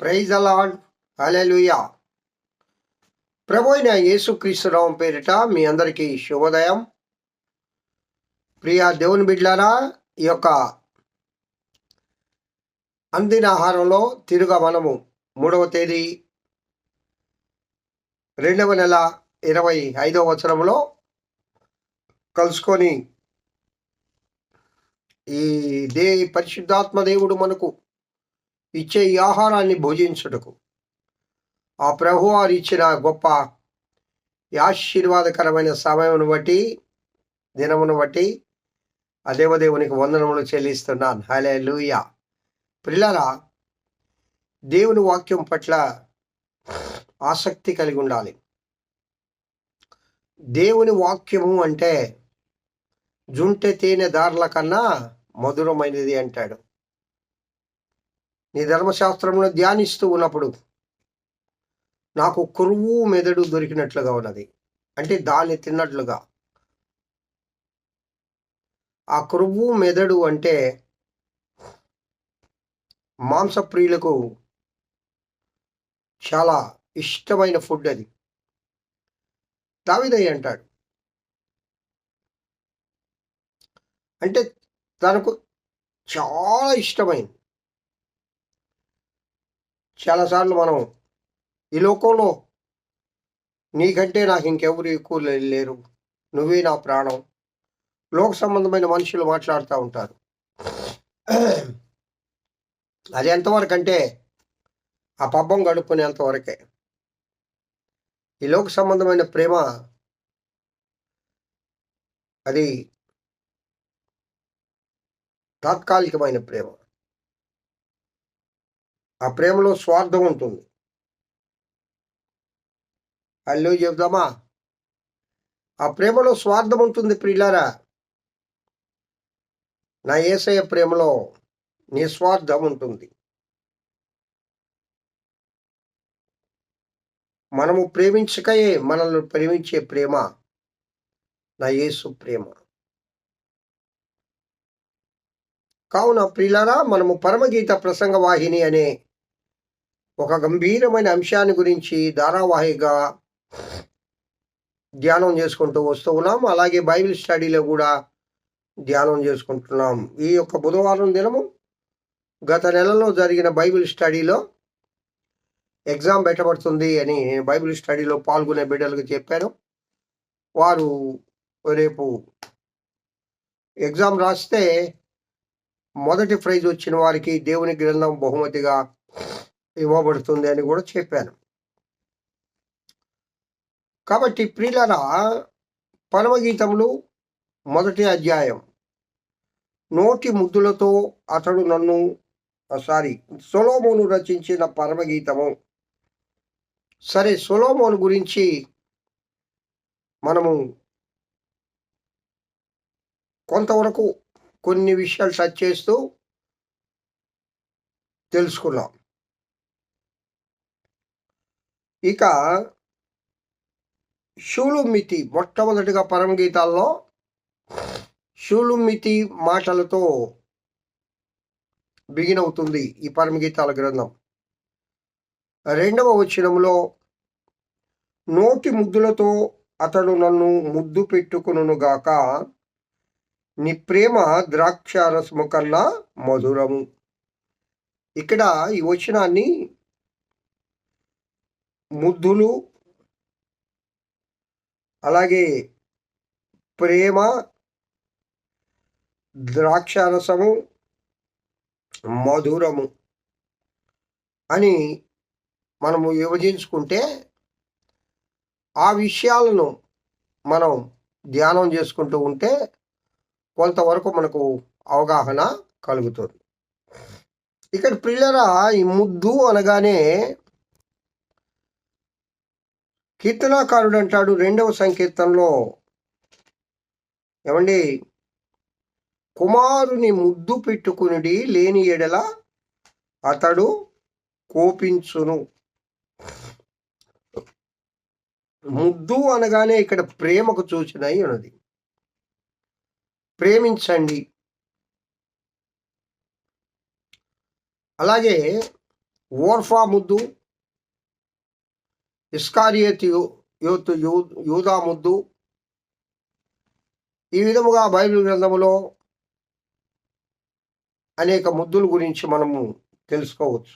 Praise అలాడ్ hallelujah ప్రభు అయిన యేసుక్రీస్తురావు పేరిట మీ అందరికీ శుభోదయం. ప్రియ దేవుని బిడ్లారా ఈ యొక్క అందిన ఆహారంలో తిరుగా మనము మూడవ తేదీ రెండవ నెల ఇరవై ఐదవ వచనంలో కలుసుకొని ఈ దే పరిశుద్ధాత్మ దేవుడు మనకు ఇచ్చే ఈ ఆహారాన్ని భోజించుటకు. ఆ ప్రభు వారు ఇచ్చిన గొప్ప ఆశీర్వాదకరమైన సమయమును బట్టి దినమును బట్టి ఆ దేవదేవునికి వందనములు చెల్లిస్తున్నాను. హలే లూయా పిల్లరా దేవుని వాక్యం పట్ల ఆసక్తి కలిగి ఉండాలి. దేవుని వాక్యము అంటే జుంటె తేనె దారుల కన్నా మధురమైనది అంటాడు. నీ ధర్మశాస్త్రంలో ధ్యానిస్తూ ఉన్నప్పుడు నాకు కురువు మెదడు దొరికినట్లుగా ఉన్నది. అంటే దాన్ని తిన్నట్లుగా. ఆ కురువు మెదడు అంటే మాంసప్రియులకు చాలా ఇష్టమైన ఫుడ్ అది. దావిదయ్య అంటాడు. అంటే తనకు చాలా ఇష్టమైంది. చాలాసార్లు మనం ఈ లోకంలో నీకంటే నాకు ఇంకెవరు ఎక్కువ లేరు. నువ్వే నా ప్రాణం. లోక సంబంధమైన మనుషులు మాట్లాడుతూ ఉంటారు. అది ఎంతవరకు అంటే ఆ పబ్బం గడుపుకునేంతవరకే ఈ లోక సంబంధమైన ప్రేమ అది తాత్కాలికమైన ప్రేమ. ఆ ప్రేమలో స్వార్థం ఉంటుంది. అల్లు చెబుదామా ఆ ప్రేమలో స్వార్థం ఉంటుంది ప్రియులారా. నా ఏసయ ప్రేమలో నిస్వార్థం ఉంటుంది. మనము ప్రేమించకయే మనల్ని ప్రేమించే ప్రేమ నా యేసు ప్రేమ. కావున ప్రియులారా మనము పరమగీత ప్రసంగ వాహిని అనే ఒక గంభీరమైన అంశాన్ని గురించి ధారావాహిగా ధ్యానం చేసుకుంటూ వస్తూ ఉన్నాం. అలాగే బైబిల్ స్టడీలో కూడా ధ్యానం చేసుకుంటున్నాం. ఈ యొక్క బుధవారం దినము గత నెలలో జరిగిన బైబిల్ స్టడీలో ఎగ్జామ్ పెట్టబడుతుంది అని నేను బైబిల్ స్టడీలో పాల్గొనే బిడ్డలకు చెప్పాను. వారు రేపు ఎగ్జామ్ రాస్తే మొదటి ప్రైజ్ వచ్చిన వారికి దేవుని గ్రంథం బహుమతిగా ఇవ్వబడుతుంది అని కూడా చెప్పాను. కాబట్టి ప్రియులరా పరమగీతములు మొదటి అధ్యాయం. నోటి ముద్దులతో అతడు నన్ను సారీ సొలోమోను రచించిన పరమగీతము. సరే సొలోమోను గురించి మనము కొంతవరకు కొన్ని విషయాలు టచ్ చేస్తూ తెలుసుకున్నాం ఇక షూలుమితి మొట్టమొదటిగా పరమగీతాల్లో షూలుమితి మాటలతో బిగిన్ అవుతుంది ఈ పరమగీతాల గ్రంథం. రెండవ వచనంలో నోటి ముద్దులతో అతడు నన్ను ముద్దు పెట్టుకును గాక నీ ప్రేమ ద్రాక్షారసము కన్నా మధురము. ఇక్కడ ఈ వచనాన్ని ముద్దులు అలాగే ప్రేమ ద్రాక్షారసము మధురము అని మనము విభజించుకుంటే ఆ విషయాలను మనం ధ్యానం చేసుకుంటూ ఉంటే కొంతవరకు మనకు అవగాహన కలుగుతుంది. ఇక్కడ పిల్లల ఈ ముద్దు అనగానే కీర్తనాకారుడు అంటాడు రెండవ సంకీర్తనలో. ఏమండి? కుమారుని ముద్దు పెట్టుకునిడి లేని ఎడల అతడు కోపించును. ముద్దు అనగానే ఇక్కడ ప్రేమకు సూచనై ఉన్నది. ప్రేమించండి. అలాగే ఓర్ఫా ముద్దు ఇస్కారియత్ యూత్ యూదా ముద్దు. ఈ విధముగా బైబిల్ గ్రంథములో అనేక ముద్దుల గురించి మనము తెలుసుకోవచ్చు.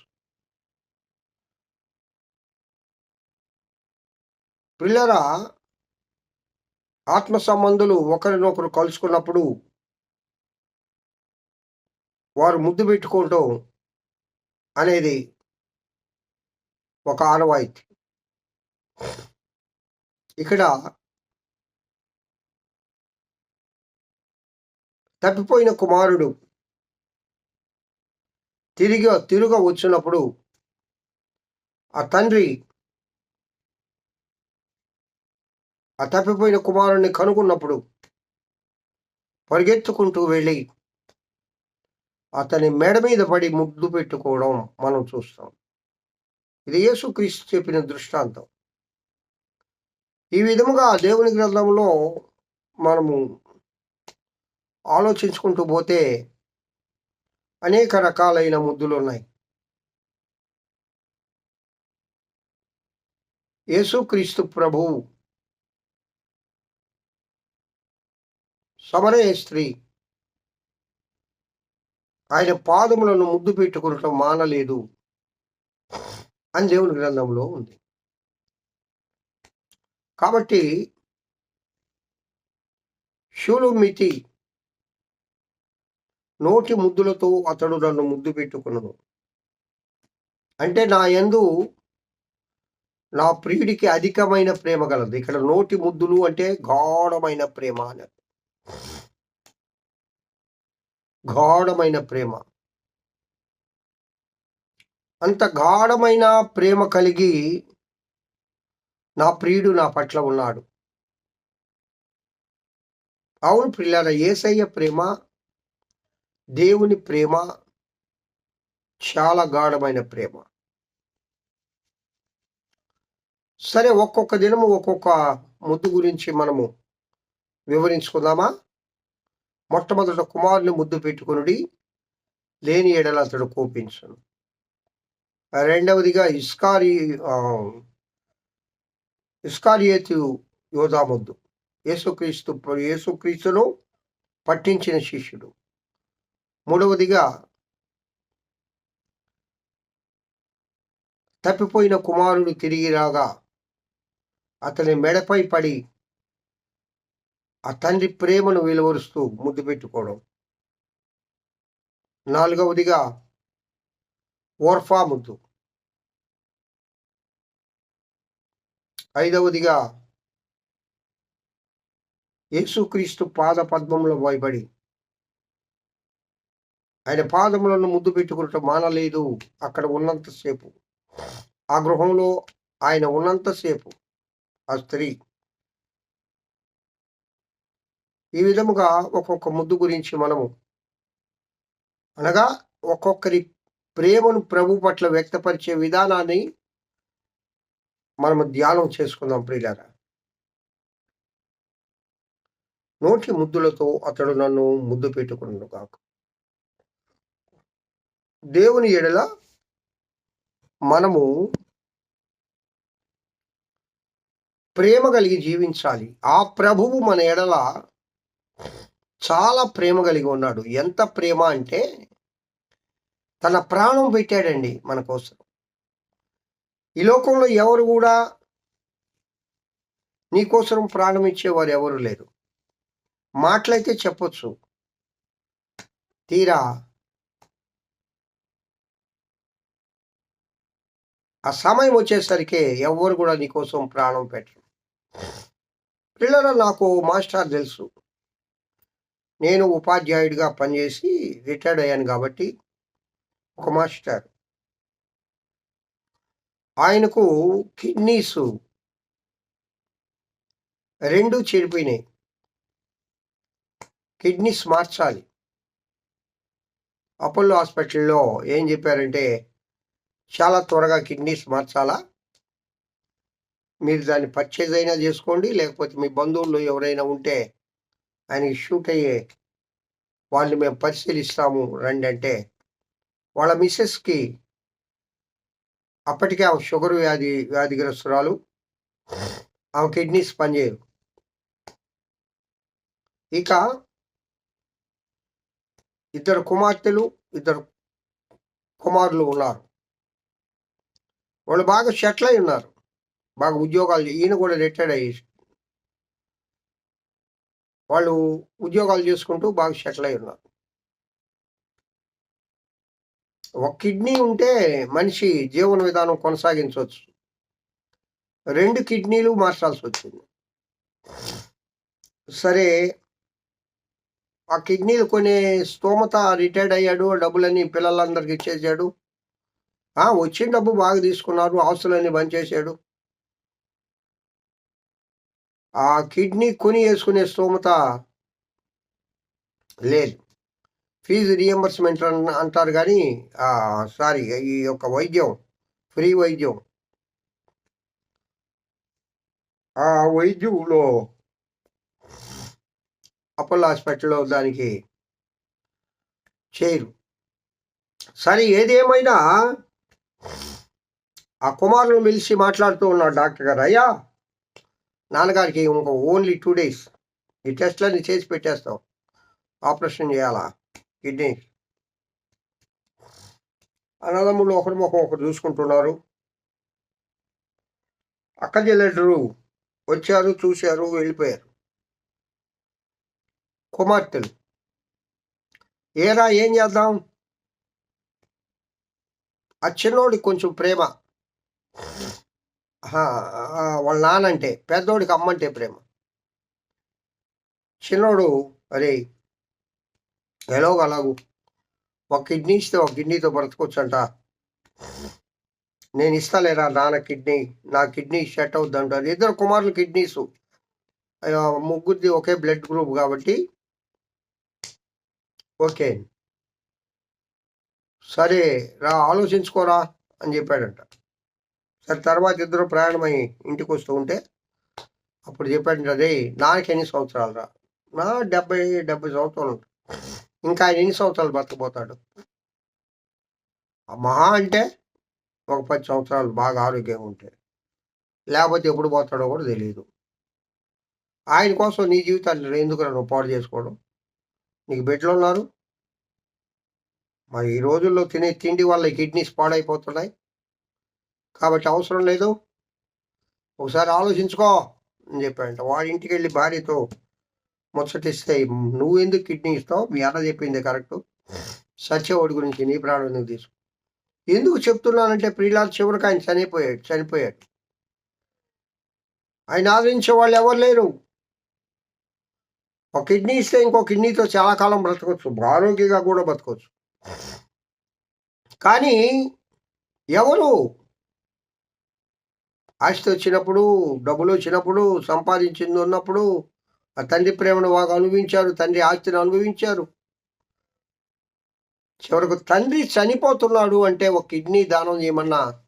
పిల్లరా ఆత్మ సంబంధులు ఒకరినొకరు కలుసుకున్నప్పుడు వారు ముద్దు పెట్టుకోవటం అనేది ఒక ఆనవాయితీ. ఇక్కడ తప్పిపోయిన కుమారుడు తిరిగి తిరుగ వచ్చినప్పుడు ఆ తండ్రి ఆ తప్పిపోయిన కుమారుణ్ణి కనుగొన్నప్పుడు పరిగెత్తుకుంటూ వెళ్ళి అతని మెడ మీద పడి ముద్దు పెట్టుకోవడం మనం చూస్తాం. ఇది యేసుక్రీస్తు చెప్పిన దృష్టాంతం. ఈ విధముగా దేవుని గ్రంథంలో మనము ఆలోచించుకుంటూ పోతే అనేక రకాలైన ముద్దులు ఉన్నాయి. యేసుక్రీస్తు ప్రభు సమరే స్త్రీ. ఆయన పాదములను ముద్దు పెట్టుకునటం మానలేదు అని దేవుని గ్రంథంలో ఉంది. కాబట్టి శూలుమితి నోటి ముద్దులతో అతడు నన్ను ముద్దు పెట్టుకున్నాను అంటే నా యందు నా ప్రియుడికి అధికమైన ప్రేమ కలదు ఇక్కడ నోటి ముద్దులు అంటే గాఢమైన ప్రేమ అని. గాఢమైన ప్రేమ. అంత గాఢమైన ప్రేమ కలిగి నా ప్రియుడు నా పట్ల ఉన్నాడు. అవును పిల్లల ఏసయ్య ప్రేమ దేవుని ప్రేమ చాలా గాఢమైన ప్రేమ. సరే ఒక్కొక్క దినము ఒక్కొక్క ముద్దు గురించి మనము వివరించుకుందామా? మొట్టమొదట కుమారుని ముద్దు పెట్టుకునుడి లేని ఎడల అతడు కోపించను. రెండవదిగా ఇస్కారి ఇస్కారియేతు యోధా ముద్దు యేసుక్రీస్తు యేసుక్రీస్తును పట్టించిన శిష్యుడు. మూడవదిగా తప్పిపోయిన కుమారుడు తిరిగి రాగా అతని మెడపై పడి ఆ తండ్రి ప్రేమను వెలువరుస్తూ ముద్దు పెట్టుకోవడం. నాలుగవదిగా ఓర్ఫా ముద్దు ఐదవదిగా యేసుక్రీస్తు పాద పద్మంలో భయపడి ఆయన పాదములను ముద్దు పెట్టుకుంటూ మానలేదు. అక్కడ ఉన్నంతసేపు ఆ గృహంలో ఆయన ఉన్నంతసేపు ఆ స్త్రీ. ఈ విధముగా ఒక్కొక్క ముద్దు గురించి మనము అనగా ఒక్కొక్కరి ప్రేమను ప్రభు పట్ల వ్యక్తపరిచే విధానాన్ని మనము ధ్యానం చేసుకుందాం ప్రియులారా. నోటి ముద్దులతో అతడు నన్ను ముద్దు పెట్టుకున్నాడు కాక దేవుని ఎడల మనము ప్రేమ కలిగి జీవించాలి. ఆ ప్రభువు మన ఎడల చాలా ప్రేమ కలిగి ఉన్నాడు. ఎంత ప్రేమ అంటే తన ప్రాణం పెట్టాడండి మన కోసం. ఈ లోకంలో ఎవరు కూడా నీకోసం ప్రాణం ఇచ్చేవారు ఎవరు లేరు. మాటలైతే చెప్పొచ్చు. తీరా. ఆ సమయం వచ్చేసరికి ఎవరు కూడా నీకోసం ప్రాణం పెట్టరు. పిల్లల నాకు మాస్టర్ తెలుసు. నేను ఉపాధ్యాయుడిగా పనిచేసి రిటైర్డ్ అయ్యాను కాబట్టి ఒక మాస్టర్. ఆయనకు కిడ్నీస్ రెండు చెడిపోయినాయి. కిడ్నీస్ మార్చాలి. అపోలో హాస్పిటల్లో ఏం చెప్పారంటే చాలా త్వరగా కిడ్నీస్ మార్చాలా? మీరు దాన్ని పర్చేజ్ అయినా చేసుకోండి లేకపోతే మీ బంధువులు ఎవరైనా ఉంటే ఆయనకి షూట్ అయ్యే వాళ్ళని మేము పరిశీలిస్తాము రండి అంటే వాళ్ళ మిస్సెస్కి అప్పటికే ఆమె షుగర్ వ్యాధి వ్యాధిగ్రస్తురాలు ఆమె కిడ్నీస్ పనిచేయరు ఇక ఇద్దరు కుమార్తెలు ఇద్దరు కుమారులు ఉన్నారు. వాళ్ళు బాగా సెటిల్ అయి ఉన్నారు. బాగా ఉద్యోగాలు ఈయన కూడా రిటైర్డ్ అయ్యి వాళ్ళు ఉద్యోగాలు చేసుకుంటూ బాగా సెటిల్ అయి ఉన్నారు. ఒక కిడ్నీ ఉంటే మనిషి జీవన విధానం కొనసాగించవచ్చు. రెండు కిడ్నీలు మార్చాల్సి వచ్చింది సరే ఆ కిడ్నీలు కొనే స్తోమత రిటైర్డ్ అయ్యాడు డబ్బులన్నీ పిల్లలందరికి ఇచ్చేసాడు. వచ్చిన డబ్బు బాగా తీసుకున్నారు ఆస్తులన్నీ బంద్ చేశాడు ఆ కిడ్నీ కొని వేసుకునే స్తోమత లేదు. ఫీజు రియంబర్స్మెంట్ అంటారు కానీ సారీ ఈ యొక్క వైద్యం ఫ్రీ వైద్యం. ఆ వైద్యంలో అపోలో హాస్పిటల్లో దానికి చేయరు సరే ఏదేమైనా ఆ కుమారులు పిలిచి మాట్లాడుతూ ఉన్నాడు డాక్టర్ గారు. అయ్యా నాన్నగారికి ఇంకో ఓన్లీ టూ డేస్. ఈ టెస్ట్లన్నీ చేసి పెట్టేస్తాం. ఆపరేషన్ చేయాలా? కిడ్నీ. అన్నదమ్ములు ఒకరి ముఖం ఒకరు చూసుకుంటున్నారు. అక్క చెల్లెడ్రు వచ్చారు చూశారు వెళ్ళిపోయారు. కుమార్తెలు. ఏరా ఏం చేద్దాం? ఆ చిన్నోడికి కొంచెం ప్రేమ. వాళ్ళ నానంటే పెద్దోడికి అమ్మంటే ప్రేమ. చిన్నోడు అరే ఎలాగలాగు? ఒక కిడ్నీ ఇస్తే ఒక కిడ్నీతో బ్రతకొచ్చంట. నేను ఇస్తాలేరా నాన్న కిడ్నీ? నా కిడ్నీ సెట్ అవుద్ది అంటారు ఇద్దరు కుమారులు కిడ్నీస్. ముగ్గురిది ఒకే బ్లడ్ గ్రూప్ కాబట్టి. ఓకే. సరే రా ఆలోచించుకోరా అని చెప్పాడంట. సరే తర్వాత ఇద్దరు ప్రయాణమై ఇంటికి వస్తూ ఉంటే అప్పుడు చెప్పాడంట అదే నాకు ఎన్ని సంవత్సరాలు రా. నా డెబ్బై డెబ్బై సంవత్సరాలు ఉంటాయి ఇంకా ఆయన ఎన్ని సంవత్సరాలు బతకపోతాడు మహా అంటే ఒక పది సంవత్సరాలు బాగా ఆరోగ్యంగా ఉంటాయి లేకపోతే ఎప్పుడు పోతాడో కూడా తెలియదు ఆయన కోసం నీ జీవితాన్ని ఎందుకు నువ్వు పాడు చేసుకోవడం? నీకు బిడ్డలు ఉన్నారు. మరి ఈ రోజుల్లో తినే తిండి వల్ల కిడ్నీస్ పాడైపోతున్నాయి. కాబట్టి అవసరం లేదు. ఒకసారి ఆలోచించుకో అని చెప్పాడంట. వాడి ఇంటికి వెళ్ళి భార్యతో ముచ్చటిస్తే నువ్వు ఎందుకు కిడ్నీ ఇస్తావు? మీ అన్న చెప్పింది కరెక్ట్. సత్యవాడి గురించి నీ ప్రాణం ఎందుకు తీసుకు? ఎందుకు చెప్తున్నానంటే ప్రియులాల్ చివరికి ఆయన చనిపోయాడు చనిపోయాడు. ఆయన ఆదరించే వాళ్ళు ఎవరు లేరు. ఒక కిడ్నీ ఇస్తే ఇంకో కిడ్నీతో చాలా కాలం బ్రతకొచ్చు ఆరోగ్యంగా కూడా బ్రతకొచ్చు. కానీ ఎవరు? ఆస్తి వచ్చినప్పుడు డబ్బులు వచ్చినప్పుడు సంపాదించింది ఉన్నప్పుడు ఆ తండ్రి ప్రేమను బాగా అనుభవించారు తండ్రి ఆస్తిని అనుభవించారు. చివరకు తండ్రి చనిపోతున్నాడు అంటే ఒక కిడ్నీ దానం చేయమన్నా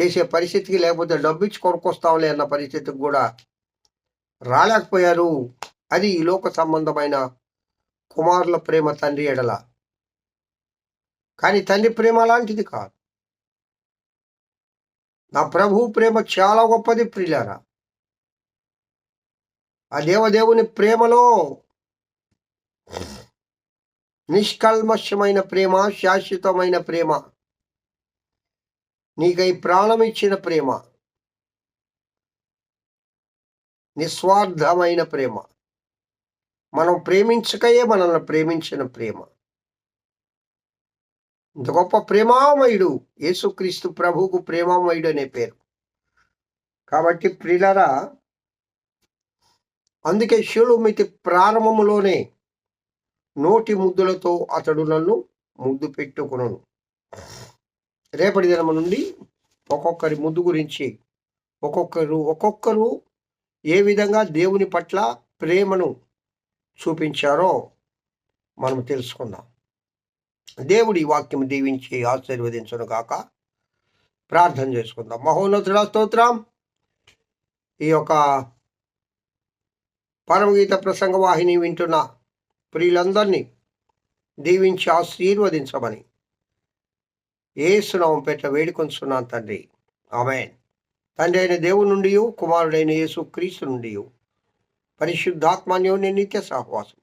చేసే పరిస్థితికి లేకపోతే డబ్బు ఇచ్చి కొనుక్కొస్తాంలే అన్న పరిస్థితికి కూడా రాలేకపోయారు. అది ఈ లోక సంబంధమైన కుమారుల ప్రేమ తండ్రి ఎడల. కానీ తండ్రి ప్రేమ అలాంటిది కాదు. నా ప్రభు ప్రేమ చాలా గొప్పది ప్రియులారా. ఆ దేవదేవుని ప్రేమలో నిష్కల్మషమైన ప్రేమ శాశ్వతమైన ప్రేమ నీకై ప్రాణం ఇచ్చిన ప్రేమ నిస్వార్థమైన ప్రేమ. మనం ప్రేమించకయే మనల్ని ప్రేమించిన ప్రేమ. ఇంత గొప్ప ప్రేమామయుడు యేసుక్రీస్తు ప్రభువుకు ప్రేమామయుడు అనే పేరు. కాబట్టి ప్రిలరా అందుకే శిలుమితి ప్రారంభములోనే నోటి ముద్దులతో అతడు నన్ను ముద్దు పెట్టుకును రేపటి దినము నుండి ఒక్కొక్కరి ముద్దు గురించి ఒక్కొక్కరు ఒక్కొక్కరు ఏ విధంగా దేవుని పట్ల ప్రేమను చూపించారో మనం తెలుసుకుందాం. దేవుడి వాక్యం దీవించి ఆశీర్వదించను కాక ప్రార్థన చేసుకుందాం. మహోన్నతుడ స్తోత్రం. ఈ యొక్క పరమగీత ప్రసంగ వాహిని వింటున్న ప్రియులందరినీ దీవించి ఆశీర్వదించమని ఏసునామం పెట్ట వేడుకొంచున్నాను తండ్రి. ఆమెన్. తండ్రి అయిన దేవుడి నుండి కుమారుడైన యేసు క్రీస్తు నుండి పరిశుద్ధాత్మాన్యోని నిత్య సహవాసం.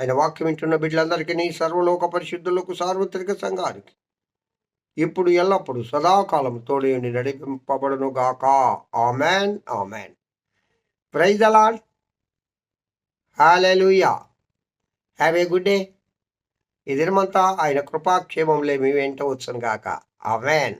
ఆయన వాక్యం వింటున్న బిడ్డలందరికీ సర్వలోక పరిశుద్ధులకు సార్వత్రిక సంఘానికి ఇప్పుడు ఎల్లప్పుడు సదాకాలం తోడేని నడిపింపబడును గాక ఆమెన్. ఆమెన్. ప్రైజ్ అలాడ్ hallelujah have a good day ఈ దినమంతా ఆయన కృపాక్షేమంలే మీ వెంట వచ్చును గాక. వ్యాన్